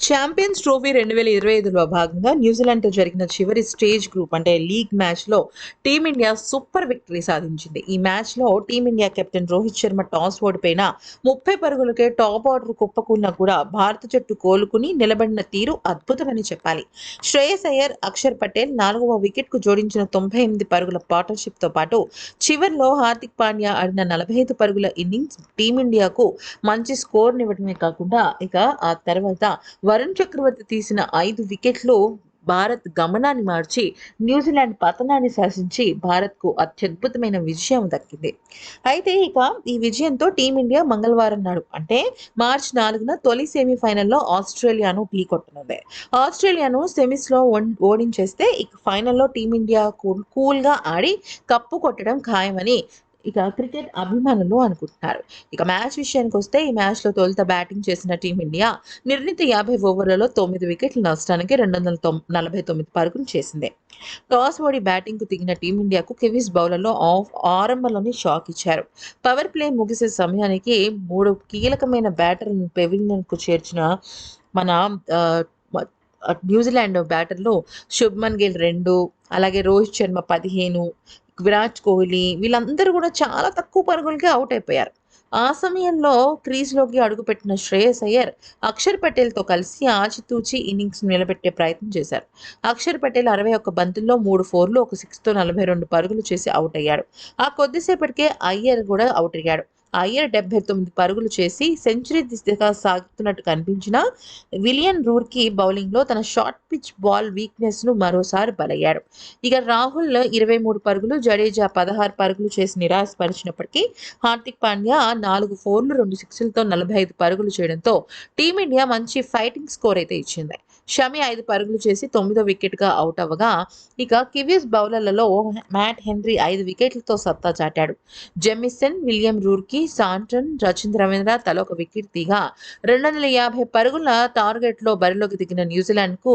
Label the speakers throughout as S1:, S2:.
S1: Champions trophy రెండు వేల ఇరవై ఐదులో భాగంగా న్యూజిలాండ్తో జరిగిన చివరి స్టేజ్ గ్రూప్ అంటే లీగ్ మ్యాచ్లో టీమిండియా సూపర్ విక్టరీ సాధించింది. ఈ మ్యాచ్లో team India captain Rohit Sharma toss ఓడిపోయిన ముప్పై పరుగులకే టాప్ ఆర్డర్ కుప్పకున్నా కూడా భారత జట్టు కోలుకుని నిలబడిన తీరు అద్భుతమని చెప్పాలి. శ్రేయస్ అయ్యర్ అక్షర్ పటేల్ నాలుగవ వికెట్కు జోడించిన తొంభై ఎనిమిది పరుగుల పార్ట్నర్షిప్తో పాటు చివరిలో హార్దిక్ పాండ్యా ఆడిన నలభై ఐదు పరుగుల ఇన్నింగ్స్ టీమిండియాకు మంచి స్కోర్నివ్వడమే కాకుండా ఇక ఆ తర్వాత వరుణ్ చక్రవర్తి తీసిన ఐదు వికెట్లు భారత్ గమనాన్ని మార్చి న్యూజిలాండ్ పతనాన్ని శాసించి భారత్కు అత్యద్భుతమైన విజయం దక్కింది. అయితే ఇక ఈ విజయంతో టీమిండియా మంగళవారం నాడు అంటే మార్చి నాలుగున తొలి సెమీఫైనల్లో ఆస్ట్రేలియాను ఢీకొట్టనుంది ఆస్ట్రేలియాను సెమీస్లో ఓడించేస్తే ఇక ఫైనల్లో టీమిండియా కూల్గా ఆడి కప్పు కొట్టడం ఖాయమని ఇక క్రికెట్ అభిమానులు అనుకుంటున్నారు. ఇక మ్యాచ్ విషయానికి వస్తే ఈ మ్యాచ్లో తొలుత బ్యాటింగ్ చేసిన టీమిండియా నిర్ణీత యాభై ఓవర్లలో తొమ్మిది వికెట్ల నష్టానికి రెండు వందల నలభై తొమ్మిది పరుగులు చేసింది. టాస్ ఓడి బ్యాటింగ్కు దిగిన టీమిండియాకు కివీస్ బౌలర్లో ఆఫ్ ఆరంభంలోనే షాక్ ఇచ్చారు. పవర్ ప్లే ముగిసే సమయానికి మూడు కీలకమైన బ్యాటర్లను పెవిలియన్కు చేర్చిన మన న్యూజిలాండ్ బ్యాటర్లు శుభ్మన్ గిల్ రెండు అలాగే రోహిత్ శర్మ పదిహేను విరాట్ కోహ్లీ వీళ్ళందరూ కూడా చాలా తక్కువ పరుగులకే అవుట్ అయిపోయారు. ఆ సమయంలో క్రీజ్లోకి అడుగుపెట్టిన శ్రేయస్ అయ్యర్ అక్షర్ పటేల్తో కలిసి ఆచితూచి ఇన్నింగ్స్ నిలబెట్టే ప్రయత్నం చేశారు. అక్షర్ పటేల్ అరవై ఒక్క బంతుల్లో మూడు ఫోర్లు ఒక సిక్స్తో నలభై రెండు పరుగులు చేసి అవుట్ అయ్యాడు. ఆ కొద్దిసేపటికే అయ్యర్ కూడా అవుట్ అయ్యాడు. అయ్యర్ డెబ్బై తొమ్మిది పరుగులు చేసి సెంచరీ దిశగా సాగుతున్నట్టు కనిపించిన విలియన్ రూర్కి బౌలింగ్లో తన షార్ట్ పిచ్ బాల్ వీక్నెస్ను మరోసారి బలయ్యాడు ఇక రాహుల్ ఇరవై మూడు పరుగులు జడేజా పదహారు పరుగులు చేసి నిరాశపరిచినప్పటికీ హార్దిక్ పాండ్యా నాలుగు ఫోర్లు రెండు సిక్స్లతో నలభై ఐదు పరుగులు చేయడంతో టీమిండియా మంచి ఫైటింగ్ స్కోర్ అయితే ఇచ్చింది. షమి ఐదు పరుగులు చేసి తొమ్మిదో వికెట్గా అవుట్ అవ్వగా ఇక కివీస్ బౌలర్లలో మ్యాట్ హెన్రీ ఐదు వికెట్లతో సత్తా చాటాడు. Jamieson William Rourke Santner Rachin Ravindra తల ఒక వికెట్ తీగా రెండు వందల యాభై పరుగుల టార్గెట్లో బరిలోకి దిగిన న్యూజిలాండ్కు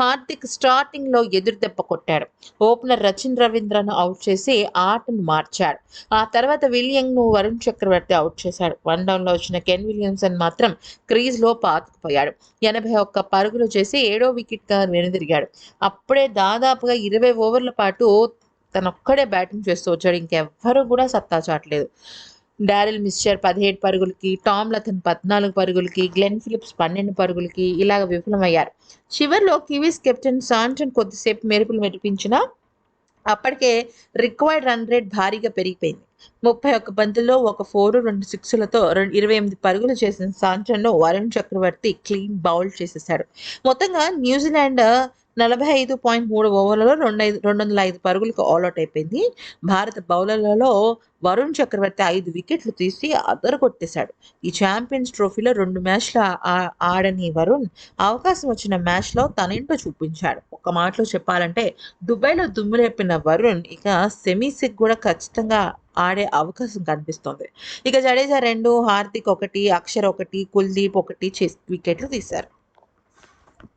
S1: హార్దిక్ స్టార్టింగ్లో ఎదురు దెబ్బ కొట్టాడు. ఓపెనర్ రచిన్ రవీంద్రను అవుట్ చేసి ఆటను మార్చాడు. ఆ తర్వాత విలియంను వరుణ్ చక్రవర్తి అవుట్ చేశాడు. వన్ డౌన్లో వచ్చిన కెన్ విలియమ్సన్ మాత్రం క్రీజ్లో పాతుకుపోయాడు. ఎనభై ఒక్క పరుగులు చేసి ఏడో వికెట్గా వెనుదిరిగాడు. అప్పుడే దాదాపుగా ఇరవై ఓవర్ల పాటు తనొక్కడే బ్యాటింగ్ చేస్తూ వచ్చాడు. ఇంకెవ్వరూ కూడా సత్తా చాటలేదు. డారిల్ మిస్చర్ పదిహేడు పరుగులకి టామ్ లథన్ పద్నాలుగు పరుగులకి గ్లెన్ ఫిలిప్స్ పన్నెండు పరుగులకి ఇలాగ విఫలమయ్యారు. చివరిలో కివీస్ కెప్టెన్ సాంటన్ కొద్దిసేపు మెరుపులు మెరిపించినా అప్పటికే రిక్వైర్డ్ రన్ రేట్ భారీగా పెరిగిపోయింది. ముప్పై ఒక్క బంతుల్లో ఒక ఫోర్ రెండు సిక్స్లతో రెండు ఇరవై ఎనిమిది పరుగులు చేసిన సాంచన్లో వరుణ్ చక్రవర్తి క్లీన్ బౌల్ చేసేశాడు మొత్తంగా న్యూజిలాండ్ నలభై ఐదు పాయింట్ మూడు ఓవర్లలో రెండు ఐదు రెండు వందల ఐదు పరుగులకు ఆల్అౌట్ అయిపోయింది. భారత బౌలర్లలో వరుణ్ చక్రవర్తి ఐదు వికెట్లు తీసి అదర కొట్టేశాడు ఈ ఛాంపియన్స్ ట్రోఫీలో రెండు మ్యాచ్లు ఆడని వరుణ్ అవకాశం వచ్చిన మ్యాచ్లో తనేంటో చూపించాడు. ఒక మాటలో చెప్పాలంటే దుబాయ్లో దుమ్ములేపిన వరుణ్ ఇక సెమీస్కి కూడా ఖచ్చితంగా ఆడే అవకాశం కనిపిస్తుంది. ఇక జడేజా రెండు హార్దిక్ ఒకటి అక్షర్ ఒకటి కుల్దీప్ ఒకటి చేసి వికెట్లు తీశారు.